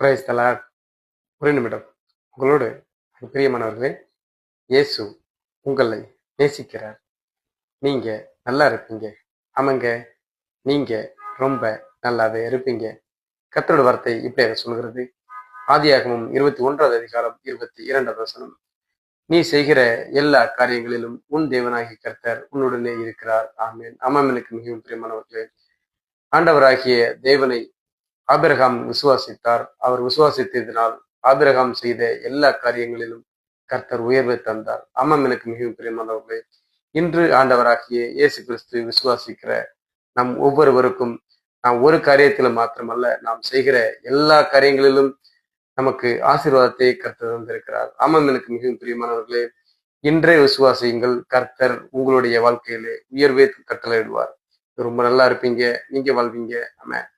Price தலாட் ஒரு நிமிடம் உங்களோடு பிரியமானவர்களே இயேசு உங்களை நேசிக்கிறார். நீங்க நல்லா இருப்பீங்க. ஆமாங்க. நீங்க ரொம்ப நல்லாவே இருப்பீங்க. கர்த்தரோட வார்த்தை இப்படியாக சொல்கிறது ஆதியாகமும் இருபத்தி ஒன்றாவது அதிகாரம் இருபத்தி இரண்டாவது வசனம். நீ செய்கிற எல்லா காரியங்களிலும் உன் தேவனாகி கர்த்தர் உன்னுடனே இருக்கிறார். ஆமேன். ஆமாம் மிகவும் பிரியமானவர்களே. ஆண்டவராகிய தேவனை ஆபிரகாம் விசுவாசித்தார். அவர் விசுவாசித்ததினால் ஆபிரகாம் செய்த எல்லா காரியங்களிலும் கர்த்தர் உயர்வை தந்தார். ஆமாம் எனக்கு மிகவும் பிரியமானவர்களே இன்று ஆண்டவராகிய இயேசு கிறிஸ்து விசுவாசிக்கிற நம் ஒவ்வொருவருக்கும் நாம் ஒரு காரியத்தில் மாத்திரமல்ல நாம் செய்கிற எல்லா காரியங்களிலும் நமக்கு ஆசீர்வாதத்தை கர்த்தர் தந்திருக்கிறார். ஆமாம் எனக்கு மிகவும் பிரியமானவர்களே இன்றைய விசுவாசியுங்கள் கர்த்தர் உங்களுடைய வாழ்க்கையிலே உயர்வே கட்டளையிடுவார். ரொம்ப நல்லா இருப்பீங்க நீங்க வாழ்வீங்க. ஆமாம்